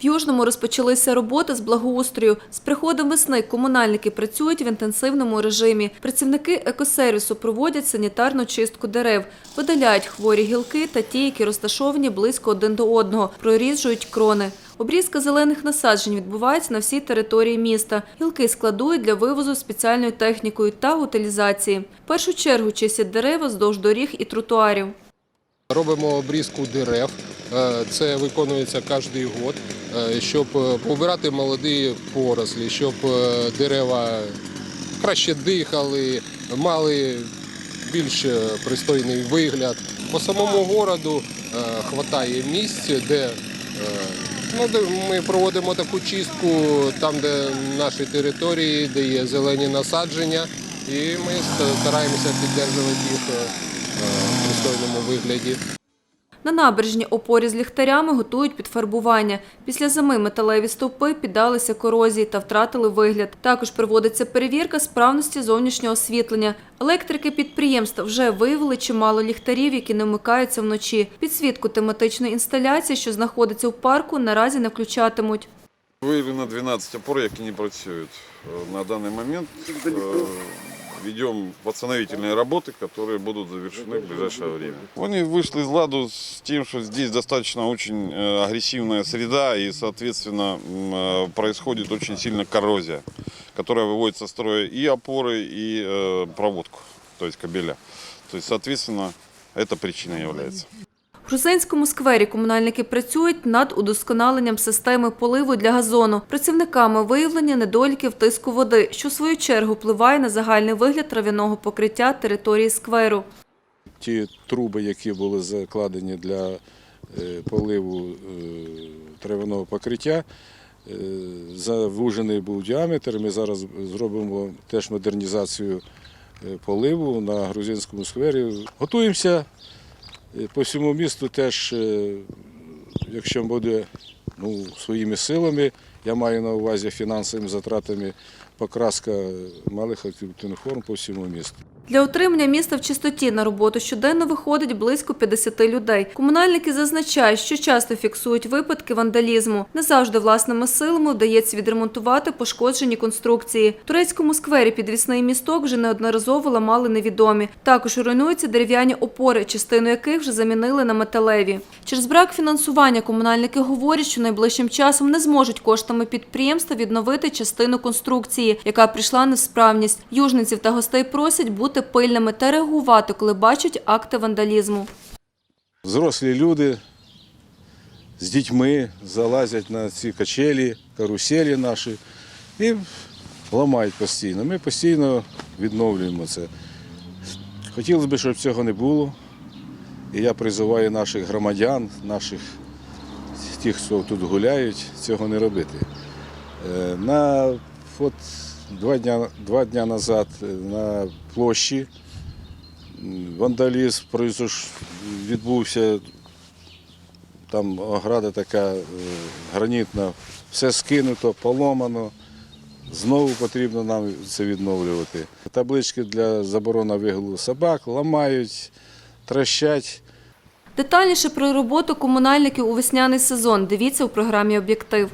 В Южному розпочалися роботи з благоустрою. З приходом весни комунальники працюють в інтенсивному режимі. Працівники екосервісу проводять санітарну чистку дерев, видаляють хворі гілки та ті, які розташовані близько один до одного, проріджують крони. Обрізка зелених насаджень відбувається на всій території міста. Гілки складують для вивозу спеціальною технікою та утилізації. В першу чергу чистять дерева вздовж доріг і тротуарів. Робимо обрізку дерев. Е, Це виконується кожен е, щоб е, побирати молоді порослі, щоб е, дерева краще дихали, мали більш е, пристойний вигляд. По самому городу вистачає місць, де, е, ну, ми проводимо таку чистку там, де наші території, де є зелені насадження, і ми стараємося підтримувати їх е, в пристойному вигляді. На набережні опорі з ліхтарями готують підфарбування. Після зими металеві стовпи піддалися корозії та втратили вигляд. Також проводиться перевірка справності зовнішнього освітлення. Електрики підприємства вже виявили чимало ліхтарів, які не вмикаються вночі. Підсвітку тематичної інсталяції, що знаходиться в парку, наразі не включатимуть. Виявлено 12 опор, які не працюють. Э, На данный момент э, ведем восстановительные работы, которые будут завершены в ближайшее время. Они вышли из ладу с тем, что здесь достаточно очень э, агрессивная среда и, соответственно, э, происходит очень сильно коррозия, которая выводит со строя и опоры, и э, проводку, то есть кабеля. То есть, соответственно, это причиной является. Грузинському сквері комунальники працюють над удосконаленням системи поливу для газону. Працівниками виявлені недоліки в тиску води, що в свою чергу впливає на загальний вигляд трав'яного покриття території скверу. ті труби, які були закладені для е, поливу е, травяного покриття, е, завужений був діаметр. Ми зараз зробимо теж модернізацію поливу на грузинському сквері. Готуємося по всьому місту теж, е, якщо буде ну, своїми силами, я маю на увазі фінансовими затратами покраска малих активних форм по всьому місту. Для утримання міста в чистоті на роботу щоденно виходить близько 50 людей. Комунальники зазначають, що часто фіксують випадки вандалізму. Не завжди власними силами вдається відремонтувати пошкоджені конструкції. В турецькому сквері підвісний місток вже неодноразово ламали невідомі. Також руйнуються дерев'яні опори, частину яких вже замінили на металеві. Через брак фінансування комунальники говорять, що найближчим часом не зможуть коштами підприємства відновити частину конструкції, яка прийшла на справність. Южниців та гостей просять бути пильними та реагувати, коли бачать акти вандалізму. Взрослі люди з дітьми залазять на ці качелі, каруселі наші і ламають постійно. Ми постійно відновлюємо це. Хотілося б, щоб цього не було. І я призиваю наших громадян, наших тих, хто тут гуляють, цього не робити. Е, На от два дня, два дня назад е, на площі вандалізм відбувся. Там ограда така е, гранітна, все скинуто, поломано. Знову потрібно нам це відновлювати. Таблички для заборони вигулу собак ламають, трощать. Детальніше про роботу комунальників у весняний сезон дивіться у програмі «Об'єктив».